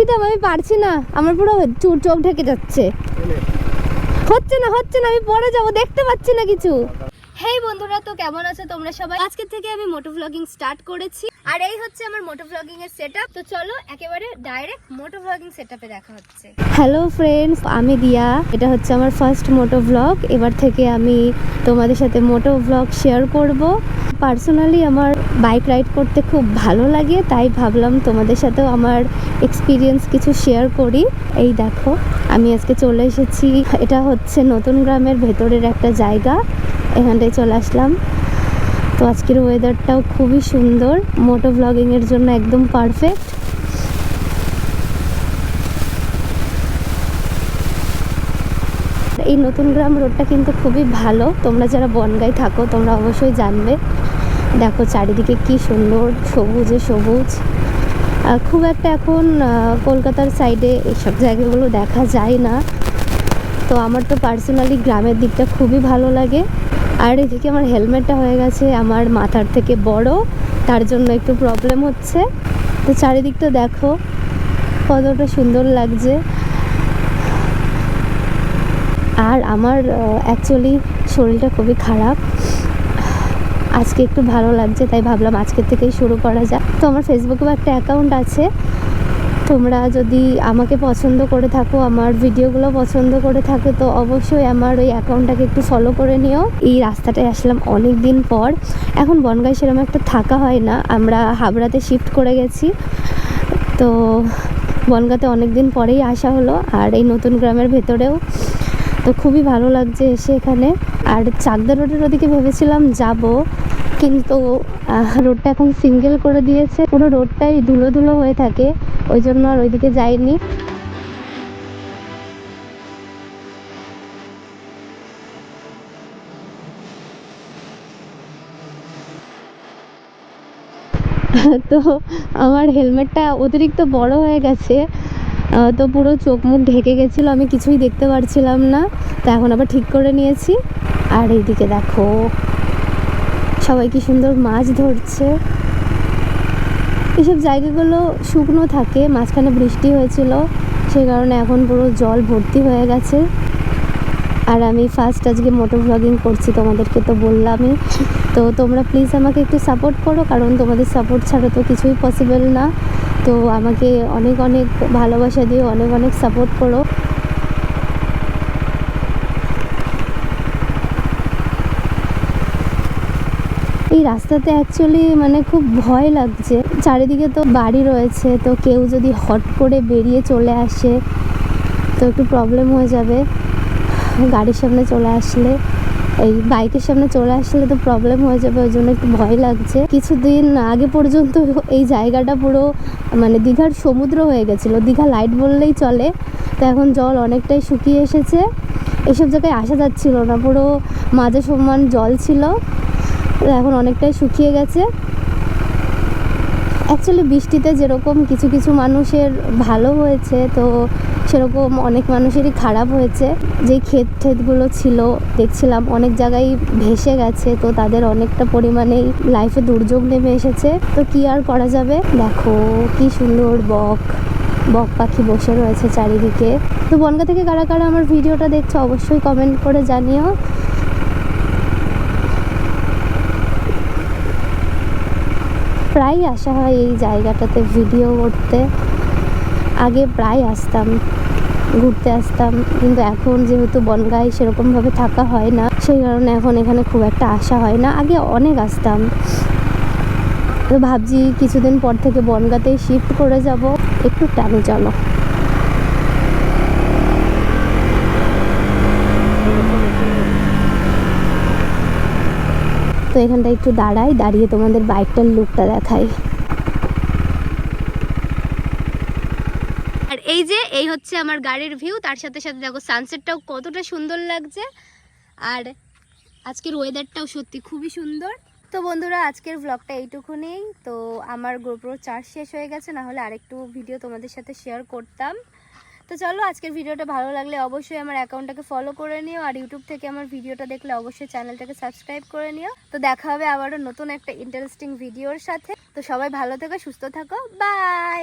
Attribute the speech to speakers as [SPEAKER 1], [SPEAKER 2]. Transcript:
[SPEAKER 1] প্রীতম আমি পারছি না। আমার পুরো চোখ ঢেকে যাচ্ছে। হচ্ছে না হচ্ছে না, আমি পরে যাব, দেখতে পাচ্ছি না কিছু। হেই বন্ধুরা, তো কেমন আছো তোমরা সবাই? আজকে থেকে আমি মোটো ভ্লগিং স্টার্ট করেছি। আর এই হচ্ছে আমার মোটো ভ্লগিং এর সেটআপ তো চলো, একেবারে ডাইরেক্ট মোটো ভ্লগিং সেটআপে দেখা হচ্ছে। হ্যালো ফ্রেন্ডস আমি দিয়া। এটা হচ্ছে আমার ফার্স্ট মোটো ভ্লগ এবার থেকে আমি তোমাদের সাথে মোটো ভ্লগ শেয়ার করব। পার্সোনালি আমার বাইক রাইড করতে খুব ভালো লাগে, তাই ভাবলাম তোমাদের সাথেও আমার এক্সপিরিয়েন্স কিছু শেয়ার করি। এই দেখো, আমি আজকে চলে এসেছি। এটা হচ্ছে নতুন গ্রামের ভেতরের একটা জায়গা। এখানটায় চলে আসলাম। তো আজকের ওয়েদারটাও খুবই সুন্দর। মোটো ব্লগিংয়ের জন্য একদম পারফেক্ট এই নতুন গ্রাম রোডটা কিন্তু খুবই ভালো। তোমরা যারা বনগায় থাকো, তোমরা অবশ্যই জানবে। দেখো চারিদিকে কি সুন্দর, সবুজে সবুজ। খুব একটা এখন কলকাতার সাইডে এইসব জায়গাগুলো দেখা যায় না। তো আমার তো পার্সোনালি গ্রামের দিকটা খুবই ভালো লাগে। আর এদিকে আমার হেলমেটটা হয়ে গেছে, আমার মাথার থেকে বড়, তার জন্য একটু প্রবলেম হচ্ছে। তো চারিদিকটা দেখো, কতটা সুন্দর লাগছে। আর আমার অ্যাকচুয়ালি শরীরটা খুবই খারাপ। আজকে একটু ভালো লাগছে, তাই ভাবলাম আজকের থেকেই শুরু করা যাক। তো আমার ফেসবুকেও একটা অ্যাকাউন্ট আছে তোমরা যদি আমাকে পছন্দ করে থাকো, আমার ভিডিওগুলো পছন্দ করে থাকো, তো অবশ্যই আমার ওই অ্যাকাউন্টটাকে একটু ফলো করে নিও। এই রাস্তাটায় আসলাম অনেক দিন পর। এখন বনগাঁয় সেরকম একটা থাকা হয় না, আমরা হাবড়াতে শিফট করে গেছি। তো বনগাঁতে অনেক দিন পরেই আসা হলো, আর এই নতুন গ্রামের ভেতরেও। তো খুবই ভালো লাগছে এসে এখানে। আর চাকদা রোডের ওদিকে ভেবেছিলাম যাব, কিন্তু রোডটা এখন সিঙ্গেল করে দিয়েছে। পুরো রোডটাই ধুলো ধুলো হয়ে থাকে। ওই জন্য আর ওইদিকে যাইনি। তো আমার হেলমেটটা অতিরিক্ত বড় হয়ে গেছে। তো পুরো চোখ মুখ ঢেকে গেছিল, আমি কিছুই দেখতে পারছিলাম না। তো এখন আবার ঠিক করে নিয়েছি। আর এইদিকে দেখো, সবাই কি সুন্দর মাছ ধরছে। এসব জায়গাগুলো শুকনো থাকে, মাঝখানে বৃষ্টি হয়েছিল, সেই কারণে এখন পুরো জল ভর্তি হয়ে গেছে। আর আমি ফার্স্ট আজকে মোটো ব্লগিং করছি, তোমাদেরকে তো বললামই। তো তোমরা প্লিজ আমাকে একটু সাপোর্ট করো, কারণ তোমাদের সাপোর্ট ছাড়া তো কিছুই পসিবল না। তো আমাকে অনেক অনেক ভালোবাসা দিয়ে অনেক অনেক সাপোর্ট করো। এই রাস্তাতে অ্যাকচুয়ালি মানে খুব ভয় লাগছে। চারিদিকে তো বাড়ি রয়েছে, তো কেউ যদি হট করে বেরিয়ে চলে আসে, তো একটু প্রবলেম হয়ে যাবে। গাড়ির সামনে চলে আসলে, এই বাইকের সামনে চলে আসলে তো প্রবলেম হয়ে যাবে, ওই জন্য একটু ভয় লাগছে। কিছুদিন আগে পর্যন্ত এই জায়গাটা পুরো মানে দীঘার সমুদ্র হয়ে গেছিল। দীঘা লাইট বললেই চলে, তো এখন জল অনেকটাই শুকিয়ে এসেছে। এসব জায়গায় আসা যাচ্ছিল না, পুরো মাঝে সমান জল ছিল এখন অনেকটাই শুকিয়ে গেছে। অ্যাকচুয়ালি বৃষ্টিতে যেরকম কিছু কিছু মানুষের ভালো হয়েছে, তো সেরকম অনেক মানুষেরই খারাপ হয়েছে। যেই ক্ষেত ক্ষেতগুলো ছিল, দেখছিলাম অনেক জায়গায় ভেসে গেছে, তো তাদের অনেকটা পরিমাণেই লাইফে দুর্যোগ নেমে এসেছে। তো কি আর করা যাবে? দেখো, কি সুন্দর বক বক পাখি বসে রয়েছে চারিদিকে। তো বনগা থেকে কারা কারা আমার ভিডিওটা দেখছ, অবশ্যই কমেন্ট করে জানিও। প্রায় আসা হয় এই জায়গাটাতে ভিডিও করতে। আগে প্রায় আসতাম, ঘুরতে আসতাম, কিন্তু এখন যেহেতু বনগাঁয় সেরকমভাবে থাকা হয় না, সেই কারণে এখন এখানে খুব একটা আসা হয় না। আগে অনেক আসতাম। তো ভাবছি কিছুদিন পর থেকে বনগাঁতেই শিফট করে যাব। একটু টানে চলো। এখানটা একটু দাঁড়াই, দাঁড়িয়ে তোমাদের বাইকটার লুকটা দেখাই। আর এই যে, এই হচ্ছে আমার গাড়ির ভিউ তার সাথে সাথে দেখো সানসেটটাও কতটা সুন্দর লাগছে। আর আজকের ওয়েদারটাও সত্যি খুবই সুন্দর। তো বন্ধুরা, আজকের ব্লগটা এইটুকুনি তো আমার গোপ্রো চার্জ শেষ হয়ে গেছে না হলে আরেকটু ভিডিও তোমাদের সাথে শেয়ার করতাম। তো চলো আজকের ভিডিওটা ভালো লাগলে অবশ্যই আমার অ্যাকাউন্টটাকে ফলো করে নিও আর ইউটিউব থেকে আমার ভিডিওটা দেখলে অবশ্যই চ্যানেলটাকে সাবস্ক্রাইব করে নিও। তো দেখা হবে আবারও নতুন একটা ইন্টারেস্টিং ভিডিওর সাথে। তো সবাই ভালো থেকো, সুস্থ থাকো বাই